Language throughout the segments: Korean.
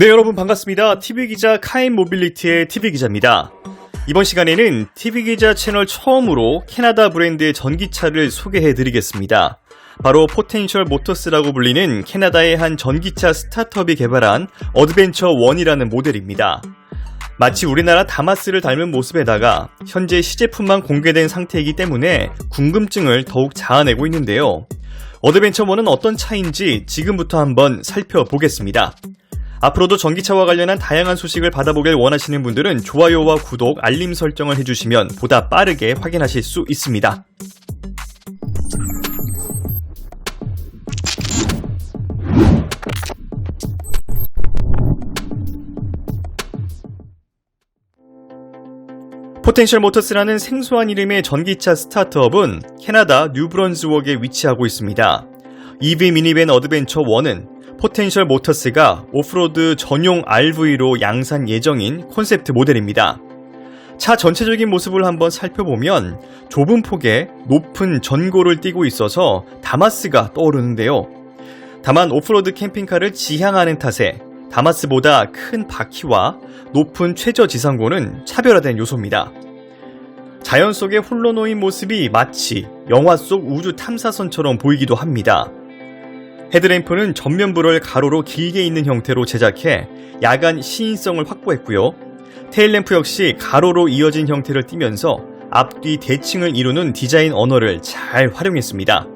네, 여러분 반갑습니다. TV기자 카인 모빌리티의 TV기자입니다. 이번 시간에는 TV기자 채널 처음으로 캐나다 브랜드의 전기차를 소개해 드리겠습니다. 바로 포텐셜 모터스라고 불리는 캐나다의 한 전기차 스타트업이 개발한 어드벤처 1이라는 모델입니다. 마치 우리나라 다마스를 닮은 모습에다가 현재 시제품만 공개된 상태이기 때문에 궁금증을 더욱 자아내고 있는데요. 어드벤처 1은 어떤 차인지 지금부터 한번 살펴보겠습니다. 앞으로도 전기차와 관련한 다양한 소식을 받아보길 원하시는 분들은 좋아요와 구독, 알림 설정을 해주시면 보다 빠르게 확인하실 수 있습니다. 포텐셜 모터스라는 생소한 이름의 전기차 스타트업은 캐나다 뉴브런즈웍에 위치하고 있습니다. EV 미니밴 어드벤처 1은 포텐셜 모터스가 오프로드 전용 RV로 양산 예정인 콘셉트 모델입니다. 차 전체적인 모습을 한번 살펴보면 좁은 폭에 높은 전고를 띠고 있어서 다마스가 떠오르는데요. 다만 오프로드 캠핑카를 지향하는 탓에 다마스보다 큰 바퀴와 높은 최저 지상고는 차별화된 요소입니다. 자연 속에 홀로 놓인 모습이 마치 영화 속 우주 탐사선처럼 보이기도 합니다. 헤드램프는 전면부를 가로로 길게 있는 형태로 제작해 야간 시인성을 확보했고요. 테일램프 역시 가로로 이어진 형태를 띠면서 앞뒤 대칭을 이루는 디자인 언어를 잘 활용했습니다.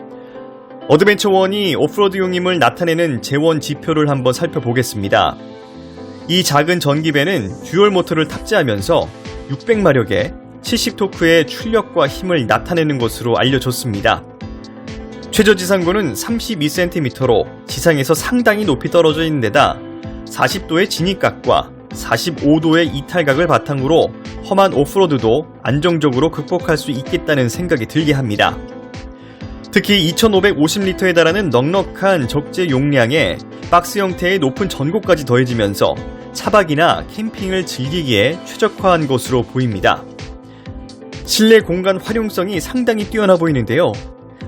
어드벤처 1이 오프로드용임을 나타내는 재원 지표를 한번 살펴보겠습니다. 이 작은 전기배는 듀얼 모터를 탑재하면서 600마력의 70토크의 출력과 힘을 나타내는 것으로 알려졌습니다. 최저 지상고는 32cm로 지상에서 상당히 높이 떨어져 있는 데다 40도의 진입각과 45도의 이탈각을 바탕으로 험한 오프로드도 안정적으로 극복할 수 있겠다는 생각이 들게 합니다. 특히 2550리터에 달하는 넉넉한 적재 용량에 박스 형태의 높은 전고까지 더해지면서 차박이나 캠핑을 즐기기에 최적화한 것으로 보입니다. 실내 공간 활용성이 상당히 뛰어나 보이는데요.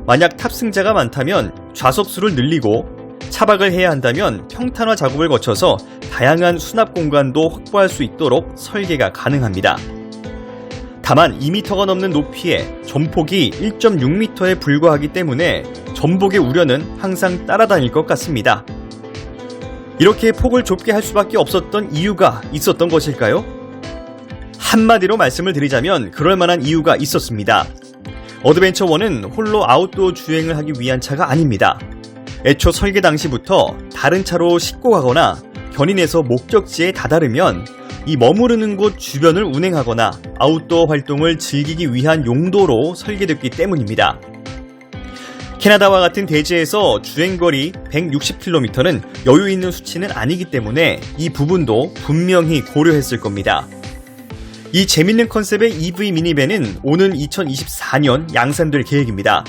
만약 탑승자가 많다면 좌석수를 늘리고 차박을 해야 한다면 평탄화 작업을 거쳐서 다양한 수납 공간도 확보할 수 있도록 설계가 가능합니다. 다만 2m가 넘는 높이에 전폭이 1.6m에 불과하기 때문에 전복의 우려는 항상 따라다닐 것 같습니다. 이렇게 폭을 좁게 할 수밖에 없었던 이유가 있었던 것일까요? 한마디로 말씀을 드리자면 그럴 만한 이유가 있었습니다. 어드벤처 1은 홀로 아웃도어 주행을 하기 위한 차가 아닙니다. 애초 설계 당시부터 다른 차로 싣고 가거나 견인해서 목적지에 다다르면 이 머무르는 곳 주변을 운행하거나 아웃도어 활동을 즐기기 위한 용도로 설계됐기 때문입니다. 캐나다와 같은 대지에서 주행거리 160km는 여유 있는 수치는 아니기 때문에 이 부분도 분명히 고려했을 겁니다. 이 재밌는 컨셉의 EV 미니밴은 오는 2024년 양산될 계획입니다.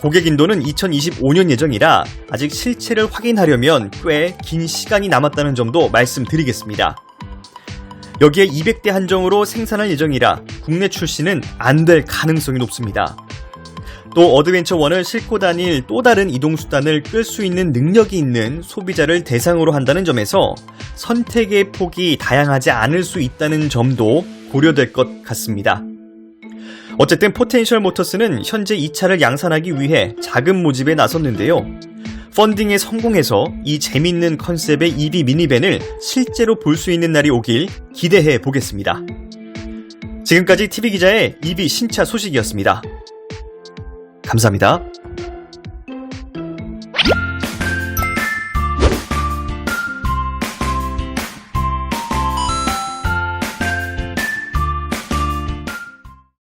고객 인도는 2025년 예정이라 아직 실체를 확인하려면 꽤 긴 시간이 남았다는 점도 말씀드리겠습니다. 여기에 200대 한정으로 생산할 예정이라 국내 출시는 안 될 가능성이 높습니다. 또 어드벤처 1을 싣고 다닐 또 다른 이동수단을 끌 수 있는 능력이 있는 소비자를 대상으로 한다는 점에서 선택의 폭이 다양하지 않을 수 있다는 점도 고려될 것 같습니다. 어쨌든 포텐셜 모터스는 현재 이 차를 양산하기 위해 자금 모집에 나섰는데요. 펀딩에 성공해서 이 재밌는 컨셉의 EV 미니밴을 실제로 볼 수 있는 날이 오길 기대해 보겠습니다. 지금까지 TV기자의 EV 신차 소식이었습니다. 감사합니다.